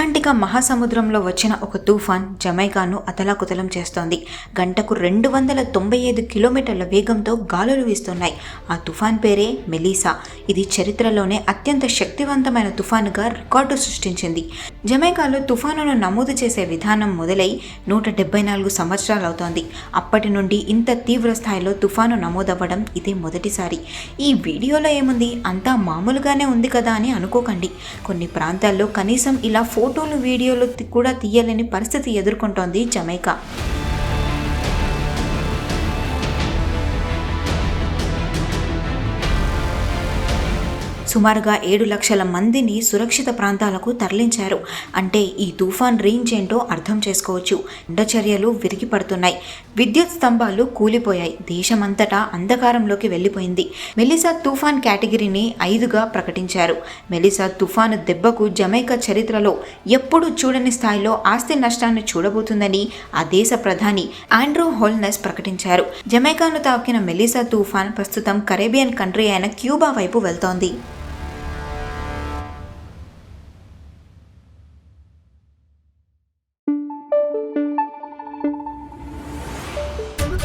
అట్లాంటికా మహాసముద్రంలో వచ్చిన ఒక తుఫాన్ జమైకాను అతలాకుతలం చేస్తోంది. గంటకు రెండు వందల తొంభై ఐదు కిలోమీటర్ల వేగంతో గాలులు వీస్తున్నాయి. ఆ తుఫాన్ పేరే మెలీసా. ఇది చరిత్రలోనే అత్యంత శక్తివంతమైన తుఫానుగా రికార్డు సృష్టించింది. జమైకాలో తుఫానును నమోదు చేసే విధానం మొదలై నూట డెబ్బై నాలుగు సంవత్సరాలు అవుతోంది అప్పటి నుండి ఇంత తీవ్ర స్థాయిలో తుఫాను నమోదవ్వడం ఇదే మొదటిసారి. ఈ వీడియోలో ఏముంది? అంతా మామూలుగానే ఉంది కదా అని అనుకోకండి. కొన్ని ప్రాంతాల్లో కనీసం ఇలా ఫోటోలు వీడియోలు కూడా తీయలేని పరిస్థితి ఎదుర్కొంటోంది జమైకా. సుమారుగా ఏడు లక్షల మందిని సురక్షిత ప్రాంతాలకు తరలించారు. అంటే ఈ తుఫాన్ రేంజ్ ఏంటో అర్థం చేసుకోవచ్చు. ఎండ చర్యలు విరిగి పడుతున్నాయి విద్యుత్ స్తంభాలు కూలిపోయాయి. దేశమంతటా అంధకారంలోకి వెళ్ళిపోయింది. మెలిసా తుఫాన్ కేటగిరీని ఐదుగా ప్రకటించారు. మెలిసా తుఫాను దెబ్బకు జమైకా చరిత్రలో ఎప్పుడూ చూడని స్థాయిలో ఆస్తి నష్టాన్ని చూడబోతుందని ఆ దేశ ప్రధాని ఆండ్రూ హోల్నెస్ ప్రకటించారు. జమైకాను తాకిన మెలిసా తుఫాన్ ప్రస్తుతం కరేబియన్ కంట్రీ అయిన క్యూబా వైపు వెళ్తోంది.